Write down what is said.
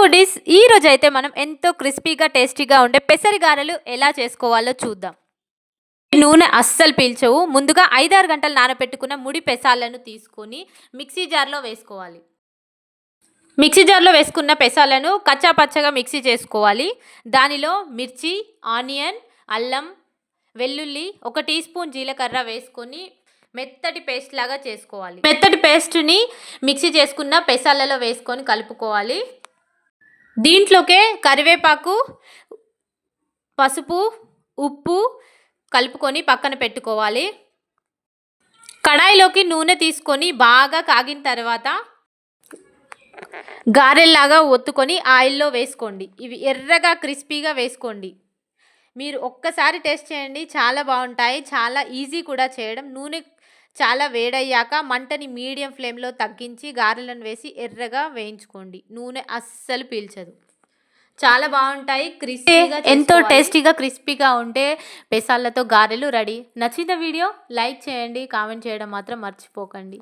Foodies ఈ రోజు అయితే మనం ఎంతో క్రిస్పీగా టేస్టీగా ఉండే పెసరి గారెలు ఎలా చేసుకోవాలో చూద్దాం. నూనె అస్సలు పీల్చవు. ముందుగా ఐదారు గంటలు నానబెట్టుకున్న ముడి పెసాలను తీసుకొని మిక్సీ జార్లో వేసుకోవాలి. మిక్సీ జార్లో వేసుకున్న పెసాలను కచ్చా పచ్చగా మిక్సీ చేసుకోవాలి. దానిలో మిర్చి ఆనియన్ అల్లం వెల్లుల్లి ఒక టీ స్పూన్ జీలకర్ర వేసుకొని మెత్తటి పేస్ట్ లాగా చేసుకోవాలి. మెత్తటి పేస్ట్ని మిక్సీ చేసుకున్న పెసాలలో వేసుకొని కలుపుకోవాలి. దీంట్లోకే కరివేపాకు పసుపు ఉప్పు కలుపుకొని పక్కన పెట్టుకోవాలి. కడాయిలోకి నూనె తీసుకొని బాగా కాగిన తర్వాత గారెల్లాగా ఒత్తుకొని ఆయిల్లో వేసుకోండి. ఇవి ఎర్రగా క్రిస్పీగా వేసుకోండి. మీరు ఒక్కసారి టేస్ట్ చేయండి. చాలా బాగుంటాయి. చాలా ఈజీ కూడా చేయడం. నూనె చాలా వేడయ్యాక మంటని మీడియం ఫ్లేమ్లో తగ్గించి గారెలను వేసి ఎర్రగా వేయించుకోండి. నూనె అస్సలు పీల్చదు. చాలా బాగుంటాయి క్రిస్పీగా ఎంతో టేస్టీగా క్రిస్పీగా ఉంటే పెసాలతో గారెలు రెడీ. నచ్చిన వీడియో లైక్ చేయండి కామెంట్ చేయడం మాత్రం మర్చిపోకండి.